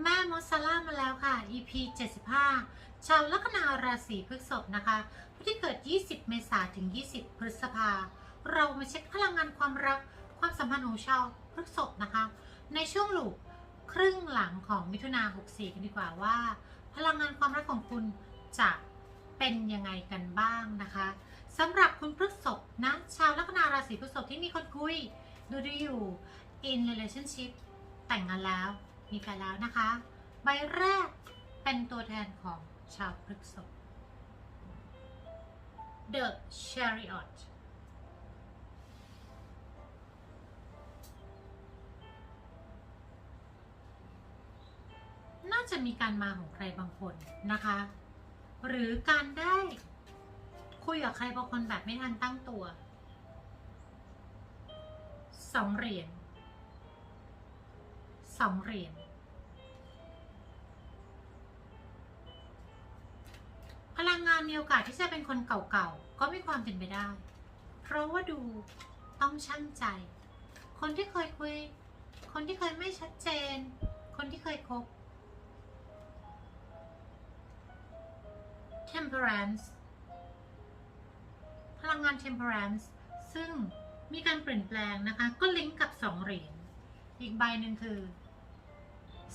แม่มดซาร่ามาแล้วค่ะ EP 75 ชาวลัคนาราศีพฤษภนะคะ ผู้ที่เกิด 20 เมษายนถึง 20 พฤษภา เรามาเช็คพลังงานความรัก ความสัมพันธ์ของชาวพฤษภนะคะ ในช่วงหลูกครึ่งหลังของมิถุนา64 กันดีกว่าว่า พลังงานความรักของคุณจะเป็นยังไงกันบ้างนะคะสำหรับคุณพฤษภนะชาวลัคนาราศีพฤษภที่มีคนคุยดูดูอยู่ in relationship แต่งงานแล้ว มีแฟนแล้วนะคะ ใบแรกเป็นตัวแทนของชาวพฤษภ The Chariot น่าจะมีการมาของใครบางคนนะคะ หรือการได้คุยกับใครบางคนแบบไม่ทันตั้งตัวสองเหรียญสองเหรียญานมีโอกาสที่จะเป็นคนเก่าๆ ก็มีความเป็นไปได้ เพราะว่าดูต้องช่างใจ คนที่เคยคุย คนที่เคยไม่ชัดเจน คนที่เคยคบ temperance พลังงาน temperance ซึ่งมีการเปลี่ยนแปลงนะคะ ก็ลิงก์กับสองเหรียญ อีกใบหนึ่งคือ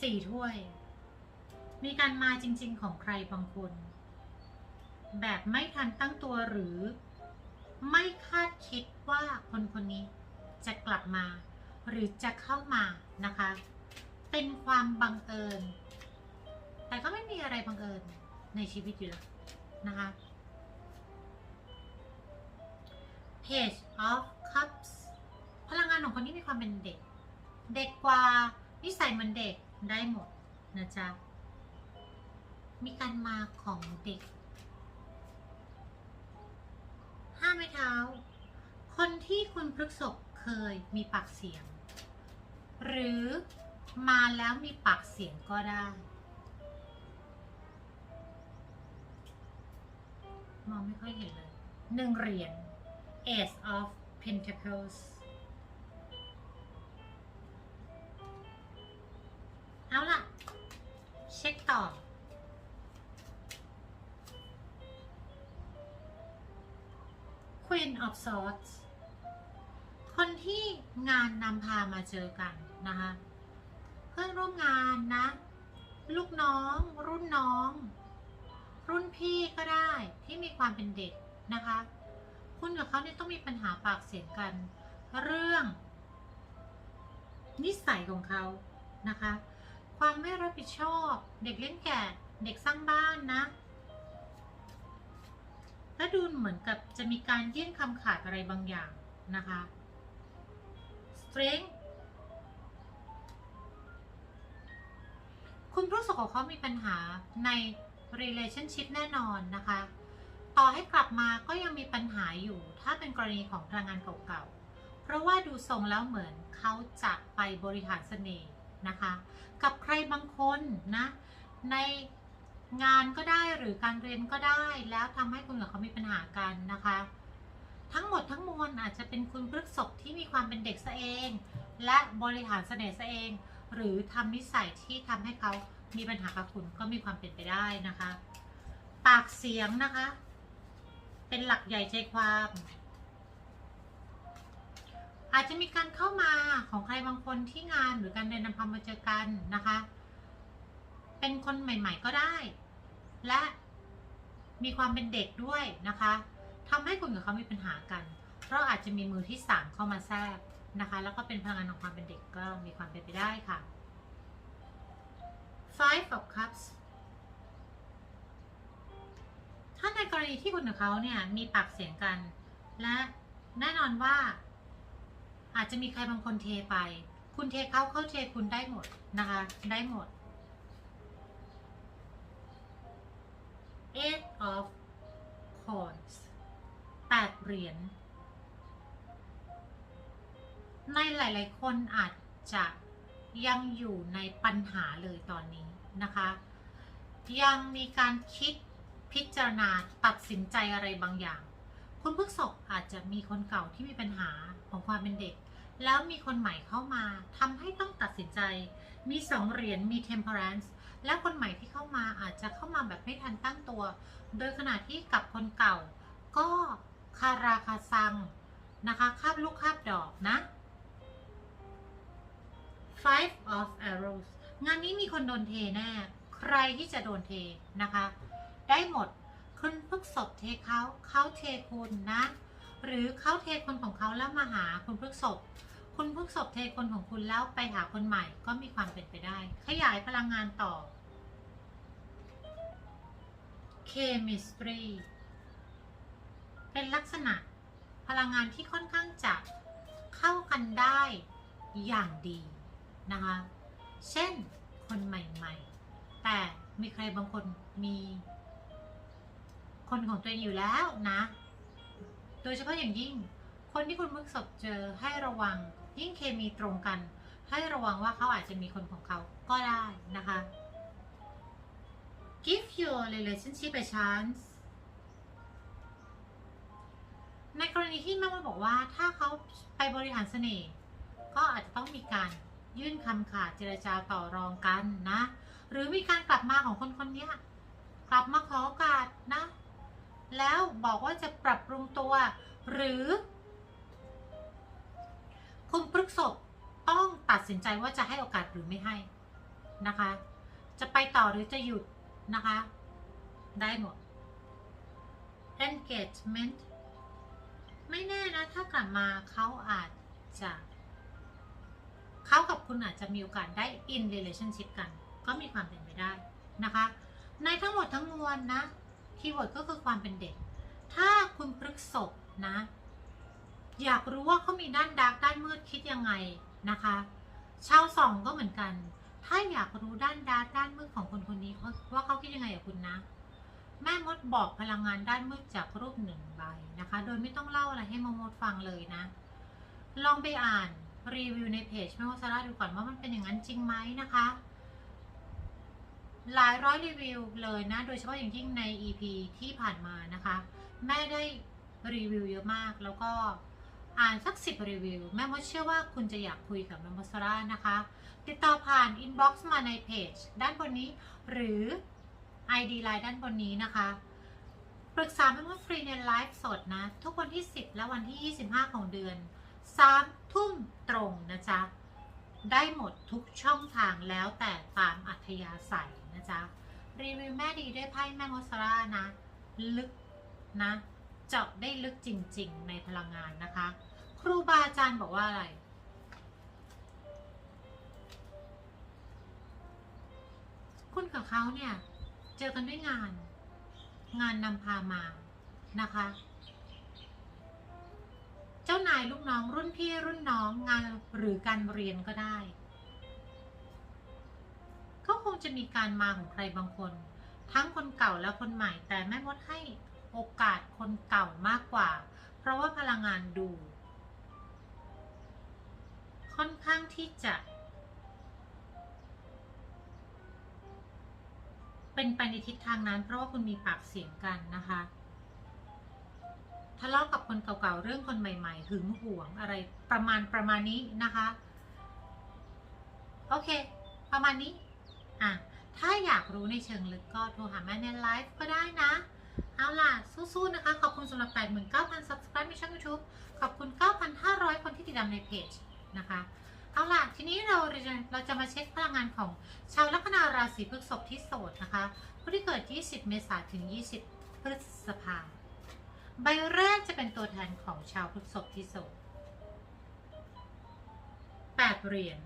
สี่ถ้วย มีการมาจริง ๆ ของใครบางคน แบบไม่ทันตั้งตัวหรือ ไม่คาดคิดว่าคนคนนี้จะกลับมา หรือจะเข้ามานะคะ เป็นความบังเอิญ แต่ก็ไม่มีอะไรบังเอิญในชีวิตอยู่แล้วนะคะ Page of Cups พลังงานของคนที่มีความเป็นเด็ก เด็กกว่านิสัยเหมือนเด็กได้หมดนะจ๊ะ มีการมาของเด็ก ห้า ไม้เท้า คนที่คุณพฤกษบเคยมีปากเสียง หรือมาแล้วมีปากเสียงก็ได้ มองไม่ค่อยเห็นเลยหนึ่งเหรียญ Ace of Pentacles Queen of Swords คนที่งานนำพามาเจอกันนะคะ เพื่อนร่วมงานนะ ลูกน้อง รุ่นน้อง รุ่นพี่ก็ได้ที่มีความเป็นเด็กนะคะ คุณกับเขาเนี่ยต้องมีปัญหาปากเสียงกัน เรื่อง นิสัยของเขานะคะ ความไม่รับผิดชอบ เด็กเลี้ยงแก่ เด็กสร้างบ้านนะ และดูเหมือนกับจะมีการยื่นคำขาดอะไรบางอย่างนะคะ strength คุณรู้สึกของเขามีปัญหาใน relationship แน่นอนนะคะ ต่อให้กลับมาก็ยังมีปัญหาอยู่ ถ้าเป็นกรณีของพลังงานเก่าๆ เพราะว่าดูทรงแล้วเหมือนเขาจะไปบริหารเสน่ห์นะคะ กับใครบางคนนะ ใน งานก็ได้หรือการเรียนก็ได้ แล้วทำให้คุณกับเขามีปัญหากันนะคะ ทั้งหมดทั้งมวลอาจจะเป็นคุณพฤกษบที่มีความเป็นเด็กซะเอง และบริหารเสน่ห์ซะเอง หรือทำนิสัยที่ทำให้เขามีปัญหากับคุณก็มีความเป็นไปได้นะคะ ปากเสียงนะคะ เป็นหลักใหญ่ใจความ อาจจะมีการเข้ามาของใครบางคนที่งานหรือการเดินนำพามาเจอกันนะคะ เป็นคนใหม่ ๆ ก็ได้ และมีความเป็นเด็กด้วยนะคะทำให้คุณกับเขามีปัญหากัน เพราะอาจจะมีมือที่สามเข้ามาแทรกนะคะ แล้วก็เป็นพลังงานของความเป็นเด็กก็มีความเป็นไปได้ค่ะ Five of Cups ถ้าในกรณีที่คุณกับเขาเนี่ยมีปากเสียงกัน และแน่นอนว่า อาจจะมีใครบางคนเทไป คุณเทเขาเขาเทคุณได้หมดนะคะ ได้หมด Eight of Coins แปดเหรียญ ในหลาย ๆ คนอาจจะยังอยู่ในปัญหาเลยตอนนี้นะคะ ยังมีการคิดพิจารณาตัดสินใจอะไรบางอย่าง คุณพฤกษบอาจจะมีคนเก่าที่มีปัญหาของความเป็นเด็ก แล้วมีคนใหม่เข้ามาทำให้ต้องตัดสินใจ มีสองเหรียญมี temperance และคนใหม่ที่เข้ามาอาจจะเข้ามาแบบไม่ทันตั้งตัว โดยขณะที่กับคนเก่า ก็คาราคาซังนะคะคาบลูกคาบดอกนะ five of arrows งานนี้มีคนโดนเทแน่ ใครที่จะโดนเทนะคะ ได้หมดคุณพึกศพเทเขาเขาเทคุณนะ หรือเขาเทคนของเขาแล้วมาหาคุณพฤกษบ คุณพฤกษบเทคนของคุณแล้วไปหาคนใหม่ก็มีความเป็นไปได้ ขยายพลังงานต่อ chemistry เป็นลักษณะพลังงานที่ค่อนข้างจะเข้ากันได้อย่างดีนะคะ เช่นคนใหม่ๆ แต่มีใครบางคนมีคนของตัวเองอยู่แล้วนะ โดยเฉพาะอย่างยิ่ง คนที่คุณมึกศพเจอให้ระวัง ยิ่งเคมีตรงกัน ให้ระวังว่าเขาอาจจะมีคนของเขาก็ได้นะคะ give your relationship a chance ในกรณีที่แม่มดบอกว่าถ้าเขาไปบริหารเสน่ห์ก็อาจจะต้องมีการยื่นคำขาดเจรจาต่อรองกันนะ หรือมีการกลับมาของคนคนนี้กลับมาขอโอกาสนะ แล้วบอกว่าจะปรับปรุงตัว หรือ คุณพฤกษบต้องตัดสินใจว่าจะให้โอกาสหรือไม่ให้นะคะ จะไปต่อหรือจะหยุดนะคะ ได้หมด engagement ไม่แน่นะ ถ้ากลับมาเขาอาจจะเขากับคุณอาจจะมีโอกาสได้ in relationship กัน ก็มีความเป็นไปได้นะคะ ในทั้งหมดทั้งมวลนะคีย์เวิร์ดก็คือความเป็นเด็ก ถ้าคุณพฤกษบนะ อยากรู้ว่าเขามีด้านดาร์กด้านมืดคิดยังไงนะคะชาวสองก็เหมือนกัน ถ้าอยากรู้ด้านดาร์กด้านมืดของคนคนนี้เขาว่าเขาคิดยังไงกับคุณนะ แม่มดบอกพลังงานด้านมืดจากรูปหนึ่งใบนะคะ โดยไม่ต้องเล่าอะไรให้มมดฟังเลยนะ ลองไปอ่านรีวิวในเพจแม่มดซาร่าดูก่อนว่ามันเป็นอย่างนั้นจริงไหมนะคะ หลายร้อยรีวิวเลยนะ โดยเฉพาะอย่างยิ่งใน EP ที่ผ่านมานะคะ แม่ได้รีวิวเยอะมากแล้วก็ อ่านสักสิบรีวิว แม่มดเชื่อว่าคุณจะอยากคุยกับแม่มดซาร่านะคะ ติดต่อผ่านอินบ็อกซ์มาในเพจด้านบนนี้ หรือ ID ไลน์ด้านบนนี้นะคะปรึกษาแม่มดฟรีในไลฟ์สดนะ ทุกวันที่ 10 และวันที่ 25 ของเดือน 3 ทุ่มตรงนะจ๊ะ ได้หมดทุกช่องทางแล้วแต่ตามอัธยาศัยนะจ๊ะ รีวิวแม่ดีด้วยไพ่แม่มดสรานะ ลึกนะ เจาะได้ลึกจริงๆ ในพลังงานนะคะ ครูบาอาจารย์บอกว่าอะไร คุณกับเขาเนี่ย เจอกันด้วยงาน งานนำพามานะคะ เจ้านายลูกน้องรุ่นพี่รุ่นน้องงานหรือการเรียนก็ได้ก็คงจะมีการมาของใครบางคน ทั้งคนเก่าและคนใหม่ แต่แม่มดให้โอกาสคนเก่ามากกว่า เพราะว่าพลังงานดู ค่อนข้างที่จะ เป็นไปในทิศทางนั้น เพราะว่าคุณมีปากเสียงกันนะคะทะเลาะกับคนเก่าๆ เรื่องคนใหม่ๆ หึงหวงอะไรประมาณประมาณนี้นะคะ โอเค ประมาณนี้ อะ ถ้าอยากรู้ในเชิงลึกก็โทรหาแม่ในไลฟ์ก็ได้นะ เอาล่ะ สู้ๆ นะคะ ขอบคุณสำหรับ 89,000 subscribe ในช่อง YouTube ขอบคุณ 9,500 คนที่ติดตามในเพจ นะคะเอาล่ะทีนี้เราเราจะมาเช็คพลังงานของชาวลัคนาราศีพฤษภที่โสดนะคะผู้ที่เกิด 20 เมษายนถึง 20 พฤษภาใบแรกจะเป็นตัวแทนของชาวพฤษภที่โสดแปดเหรียญ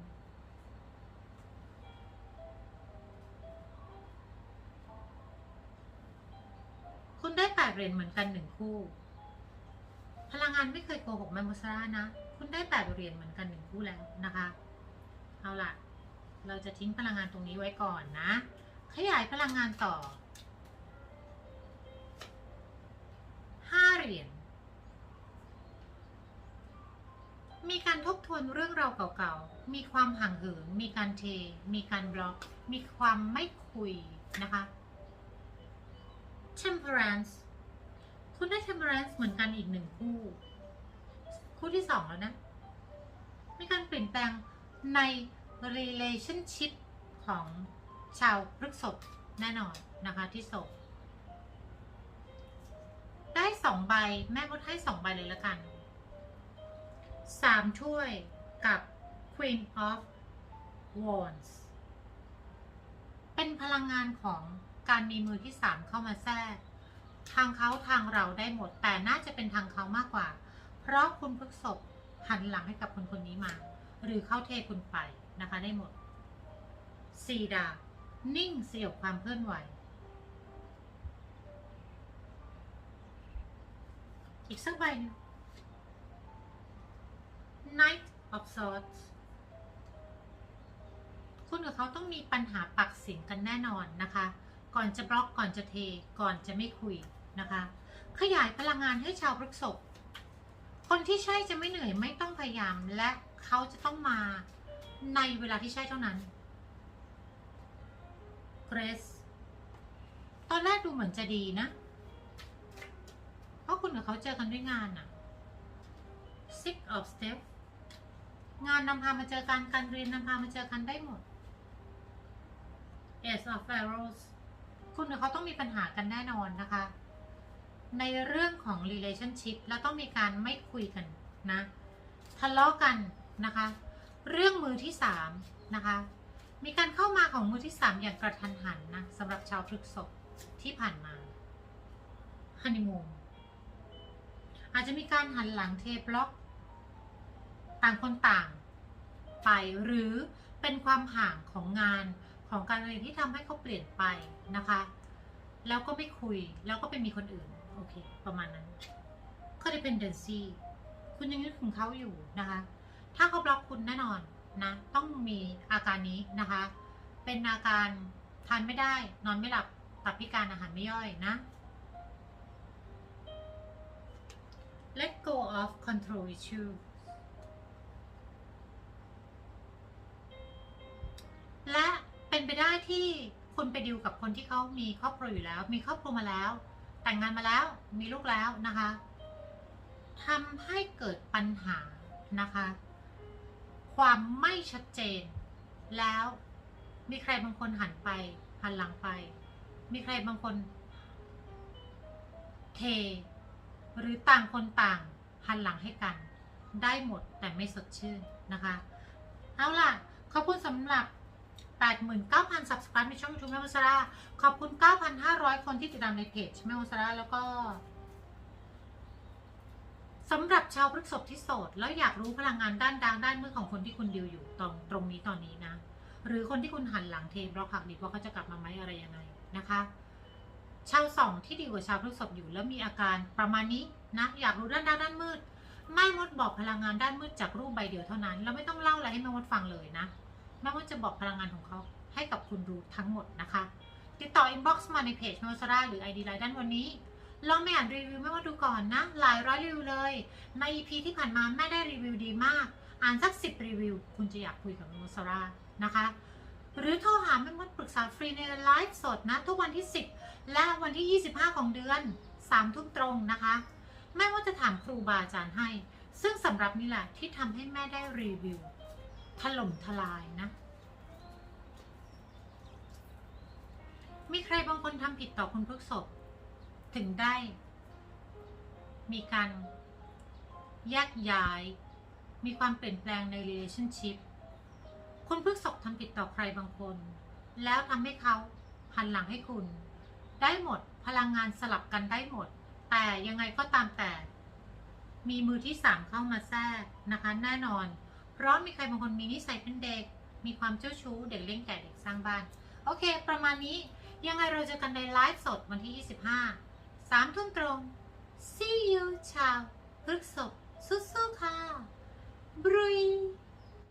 คุณได้แปดเหรียญเหมือนกันหนึ่งคู่ พลังงานไม่เคยโกหกแมมโมซาร่านะ คุณได้แปดเหรียญเหมือนกันหนึ่งคู่แล้วนะคะ เอาล่ะ เราจะทิ้งพลังงานตรงนี้ไว้ก่อนนะ ขยายพลังงานต่อห้าเหรียญมีการทบทวนเรื่องราวเก่าๆ มีความห่างเหิน มีการเท มีการบล็อก มีความไม่คุยนะคะ temperance คุณได้ temperance เหมือนกันอีกหนึ่งคู่ คู่ที่สองแล้วนะ มีการเปลี่ยนแปลงใน relationship ของชาวพฤษภแน่นอนนะคะที่โสดได้สองใบแม่มดให้สองใบเลยละกันสามถ้วยกับ Queen of Wands เป็นพลังงานของการมีมือที่สามเข้ามาแทรก ทางเขาทางเราได้หมด แต่น่าจะเป็นทางเขามากกว่า เพราะคุณพฤกษบหันหลังให้กับคนคนนี้มา หรือเข้าเทคุณไปนะคะได้หมดสี่ดาบนิ่งเสียบความเคลื่อนไหว อีกสักใบหนึง Knight of Swords คุณกับเขาต้องมีปัญหาปักเสียงกันแน่นอนนะคะ ก่อนจะบล็อกก่อนจะเทก่อนจะไม่คุยนะคะ ขยายพลังงานให้ชาวพฤกษบคนที่ใช่จะไม่เหนื่อยไม่ต้องพยายามและเขาจะต้องมาในเวลาที่ใช่เท่านั้น Grace ตอนแรกดูเหมือนจะดีนะ เพราะคุณกับเขาเจอกันด้วยงานอะ Six of step งานนำพามาเจอกันการเรียนนำพามาเจอกันได้หมด Ace of Arrows คุณกับเขาต้องมีปัญหากันแน่นอนนะคะ ในเรื่องของ relationship แล้วต้องมีการไม่คุยกันนะ ทะเลาะกันนะคะ เรื่องมือที่สามนะคะ มีการเข้ามาของมือที่สามอย่างกระทันหันนะสำหรับชาวพฤกษภที่ผ่านมาฮันนีมูนอาจจะมีการหันหลังเทบล็อก ต่างคนต่างไปหรือเป็นความห่างของงาน ของการเรียนที่ทำให้เขาเปลี่ยนไปนะคะ แล้วก็ไม่คุยแล้วก็ไปมีคนอื่นโอเค ประมาณนั้น codependency คุณยังนึกถึงเขาอยู่นะคะ ถ้าเขาบล็อกคุณแน่นอนนะ ต้องมีอาการนี้นะคะ เป็นอาการทานไม่ได้ นอนไม่หลับตับพิการอาหารไม่ย่อยนะ let go of control issue ไปได้ที่คุณไปดิวกับคนที่เขามีครอบครัวอยู่แล้ว มีครอบครัวมาแล้ว แต่งงานมาแล้วมีลูกแล้วนะคะทำให้เกิดปัญหานะคะ ความไม่ชัดเจน แล้วมีใครบางคนหันไป หันหลังไป มีใครบางคน เท หรือต่างคนต่าง หันหลังให้กัน ได้หมดแต่ไม่สดชื่นนะคะ เอาล่ะ ขอบคุณสำหรับ 89,000 subscribe ในช่อง YouTube แม่วสราขอบคุณ 9,500 คนที่ติดตามในเพจแม่วสราแล้วก็สำหรับชาวพฤกษภที่โสด แล้วอยากรู้พลังงานด้านดางด้านมืดของคนที่คุณดิวอยู่ตรงตรงนี้ตอนนี้นะ หรือคนที่คุณหันหลังเทบล็อกหักดิบว่าเขาจะกลับมาไหมอะไรยังไงนะคะ ชาวสองที่ดีกว่าชาวพฤษภอยู่แล้วมีอาการประมาณนี้นะอยากรู้ด้านดางด้านมืดไม่มดบอกพลังงานด้านมืดจากรูปใบเดียวเท่านั้น เราไม่ต้องเล่าอะไรให้แม่มดฟังเลยนะ แม่มดจะบอกพลังงานของเขาให้กับคุณรู้ทั้งหมดนะคะ ติดต่ออินบ็อกซ์มาในเพจแม่มดซาร่าหรือ ID ไลน์ด้านวันนี้ ลองไปอ่านรีวิวแม่มดดูก่อนนะ หลายร้อยรีวิวเลย ใน EP ที่ผ่านมาแม่ได้รีวิวดีมาก อ่านสักสิบรีวิว คุณจะอยากคุยกับแม่มดซาร่านะคะ หรือโทรหาแม่มดปรึกษาฟรีในไลฟ์สดนะ ทุกวันที่ 10 และวันที่ 25 ของเดือน3ทุ่มตรงนะคะแม่ว่าจะถามครูบาอาจารย์ให้ ซึ่งสำหรับนี่แหละที่ทำให้แม่ได้รีวิว ถล่มทลายนะ มีใครบางคนทำผิดต่อคุณพฤกษบถึงได้ มีการแยกย้าย มีความเปลี่ยนแปลงใน relationship คุณพฤกษบทำผิดต่อใครบางคน แล้วทำให้เขาหันหลังให้คุณ ได้หมดพลังงานสลับกันได้หมด แต่ยังไงก็ตามแต่ มีมือที่สามเข้ามาแทรกนะคะ แน่นอน เพราะมีใครบางคนมีนิสัยเป็นเด็ก มีความเจ้าชู้ เด็กเล่นแก่เด็กสร้างบ้าน โอเค ประมาณนี้ยังไงเราเจอกันในไลฟ์สดวันที่ 25 3ทุ่มตรง see you ชาวพฤกษบสู้ๆค่ะบรุย